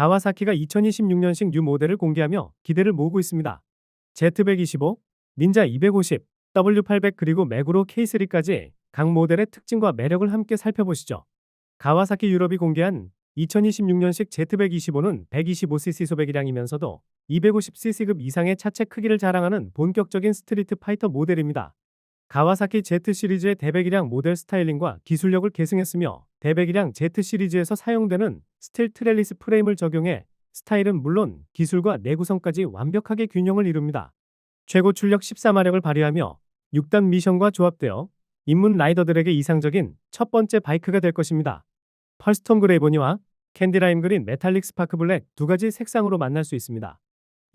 가와사키가 2026년식 뉴 모델을 공개하며 기대를 모으고 있습니다. Z125, 닌자 250, W800 그리고 맥으로 K3까지 각 모델의 특징과 매력을 함께 살펴보시죠. 가와사키 유럽이 공개한 2026년식 Z125는 125cc 소배기량이면서도 250cc급 이상의 차체 크기를 자랑하는 본격적인 스트리트 파이터 모델입니다. 가와사키 Z 시리즈의 대배기량 모델 스타일링과 기술력을 계승했으며 대배기량 Z 시리즈에서 사용되는 스틸 트렐리스 프레임을 적용해 스타일은 물론 기술과 내구성까지 완벽하게 균형을 이룹니다. 최고 출력 14마력을 발휘하며 6단 미션과 조합되어 입문 라이더들에게 이상적인 첫 번째 바이크가 될 것입니다. 펄스톤 그레이보니와 캔디라임 그린 메탈릭 스파크 블랙 두 가지 색상으로 만날 수 있습니다.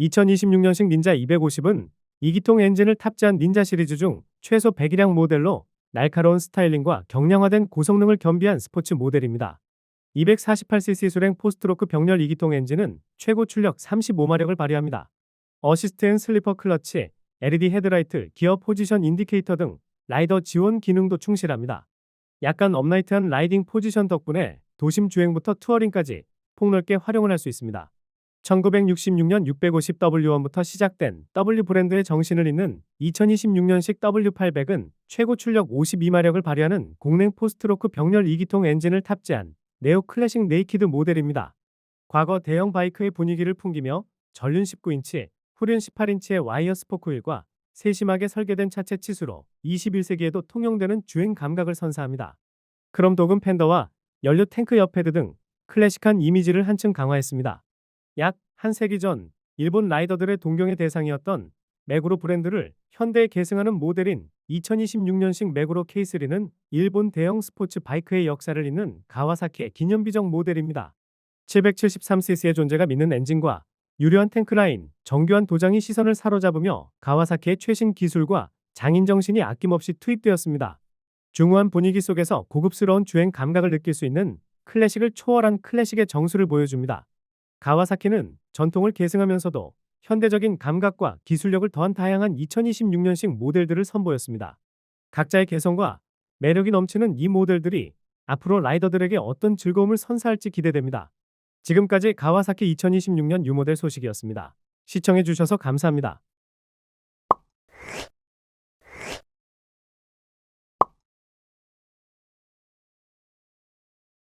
2026년식 닌자 250은 2기통 엔진을 탑재한 닌자 시리즈 중 최소 배기량 모델로 날카로운 스타일링과 경량화된 고성능을 겸비한 스포츠 모델입니다. 248cc 수랭 포스트로크 병렬 2기통 엔진은 최고 출력 35마력을 발휘합니다. 어시스트 앤 슬리퍼 클러치, LED 헤드라이트, 기어 포지션 인디케이터 등 라이더 지원 기능도 충실합니다. 약간 업라이트한 라이딩 포지션 덕분에 도심 주행부터 투어링까지 폭넓게 활용을 할 수 있습니다. 1966년 650W1부터 시작된 W 브랜드의 정신을 잇는 2026년식 W800은 최고 출력 52마력을 발휘하는 공랭 포스트로크 병렬 2기통 엔진을 탑재한 네오 클래식 네이키드 모델입니다. 과거 대형 바이크의 분위기를 풍기며 전륜 19인치, 후륜 18인치의 와이어 스포크 휠과 세심하게 설계된 차체 치수로 21세기에도 통용되는 주행 감각을 선사합니다. 크롬 도금 팬더와 연료 탱크 옆헤드 등 클래식한 이미지를 한층 강화했습니다. 약 한 세기 전 일본 라이더들의 동경의 대상이었던 맥으로 브랜드를 현대에 계승하는 모델인 2026년식 맥으로 K3는 일본 대형 스포츠 바이크의 역사를 잇는 가와사키의 기념비적 모델입니다. 773cc의 존재가 믿는 엔진과 유려한 탱크 라인, 정교한 도장이 시선을 사로잡으며 가와사키의 최신 기술과 장인 정신이 아낌없이 투입되었습니다. 중후한 분위기 속에서 고급스러운 주행 감각을 느낄 수 있는 클래식을 초월한 클래식의 정수를 보여줍니다. 가와사키는 전통을 계승하면서도 현대적인 감각과 기술력을 더한 다양한 2026년식 모델들을 선보였습니다. 각자의 개성과 매력이 넘치는 이 모델들이 앞으로 라이더들에게 어떤 즐거움을 선사할지 기대됩니다. 지금까지 가와사키 2026년 뉴모델 소식이었습니다. 시청해주셔서 감사합니다.